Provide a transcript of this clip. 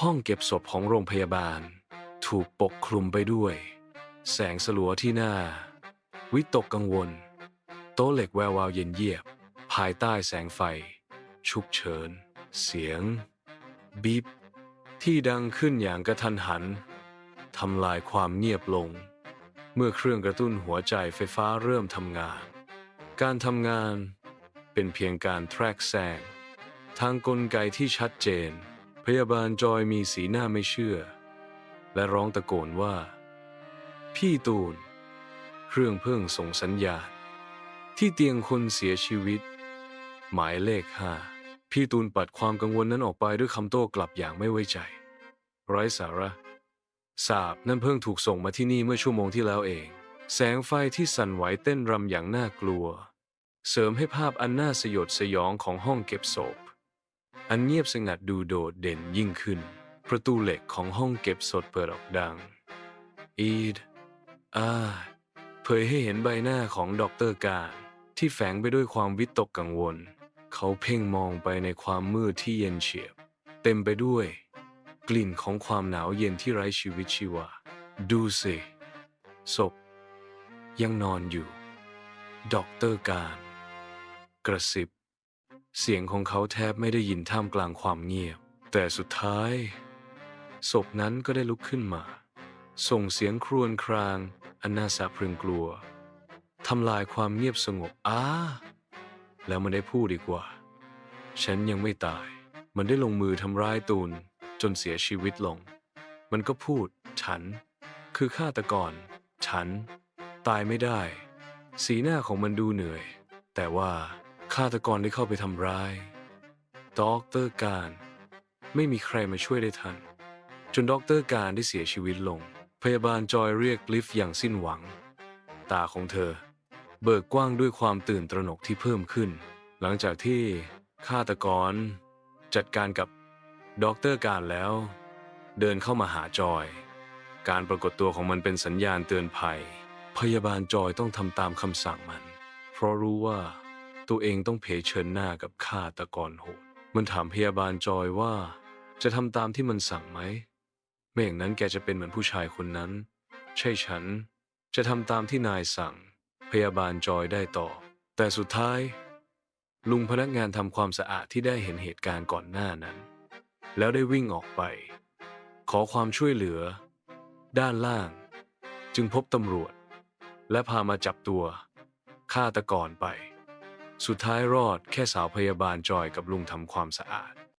ห้องเก็บศพของโรงพยาบาล ถูกปกคลุมไปด้วย แสงสลัวที่หน้า วิตกกังวล โต๊ะเหล็กแวววาวเย็นเยียบ ภายใต้แสงไฟฉุกเฉิน เสียง บีบที่ดังขึ้นอย่างกระทันหันทำลายความเงียบลง เมื่อเครื่องกระตุ้นหัวใจไฟฟ้าเริ่มทำงาน การทำงานเป็นเพียงการแทรกแซงทางกลไกที่ชัดเจน พยาบาลจอยมีสีหน้าไม่เชื่อ และร้องตะโกนว่า พี่ตูน เครื่องเพิ่งส่งสัญญาณ ที่เตียงคนเสียชีวิต หมายเลขห้าพี่ตูนปัดความกังวลนั้นออกไปด้วยคำโต้กลับอย่างไม่ไว้ใจ ไร้สาระสาบนั่นเพิ่งถูกส่งมาที่นี่เมื่อชั่วโมงที่แล้วเอง แสงไฟที่สั่นไหวเต้นรำอย่างน่ากลัว เสริมให้ภาพอันน่าสยดสยองของห้องเก็บศพ อันเงียบสงัดดูโดดเด่นยิ่งขึ้น ประตูเหล็กของห้องเก็บศพเปิดออกดัง อีดอาเผยให้เห็นใบหน้าของดอกเตอร์การที่แฝงไปด้วยความวิตกกังวล เขาเพ่งมองไปในความมืดที่เย็นเฉียบ เต็มไปด้วย กลิ่นของความหนาวเย็นที่ไร้ชีวิตชีวา ดูสิศพยังนอนอยู่ ดอกเตอร์การ กระซิบ เสียงของเขาแทบไม่ได้ยินท่ามกลางความเงียบ แต่สุดท้าย ศพนั้นก็ได้ลุกขึ้นมา ส่งเสียงครวญคราง อันน่าสะพรึงกลัวทำลายความเงียบสงบอ้าแล้วมันได้พูดดีกว่า ฉันยังไม่ตาย มันได้ลงมือทำร้ายตูน จนเสียชีวิตลง มันก็พูด ฉัน คือฆาตกร ฉัน ตายไม่ได้ สีหน้าของมันดูเหนื่อย แต่ว่า ฆาตกรได้เข้าไปทำร้ายด็อกเตอร์การ ไม่มีใครมาช่วยได้ทัน จนด็อกเตอร์การได้เสียชีวิตลง พยาบาลจอยเรียกลิฟต์อย่างสิ้นหวัง ตาของเธอ เบิกกว้างด้วยความตื่นตระหนกที่เพิ่มขึ้น หลังจากที่ฆาตกร จัดการกับด็อกเตอร์การแล้ว เดินเข้ามาหาจอย การปรากฏตัวของมันเป็นสัญญาณเตือนภัย พยาบาลจอยต้องทำตามคำสั่งมัน เพราะรู้ว่า ตัวเองต้องเผชิญหน้ากับฆาตกรโหด มันถามพยาบาลจอยว่า จะทำตามที่มันสั่งไหม ไม่อย่างนั้นแกจะเป็นเหมือนผู้ชายคนนั้น ใช่ฉัน จะทำตามที่นายสั่ง พยาบาลจอยได้ตอบแต่สุดท้าย ลุงพนักงานทำความสะอาดที่ได้เห็นเหตุการณ์ก่อนหน้านั้น แล้วได้วิ่งออกไป ขอความช่วยเหลือ ด้านล่าง จึงพบตำรวจ และพามาจับตัวฆาตกรไป สุดท้ายรอดแค่สาวพยาบาลจอยกับลุงทำความสะอาด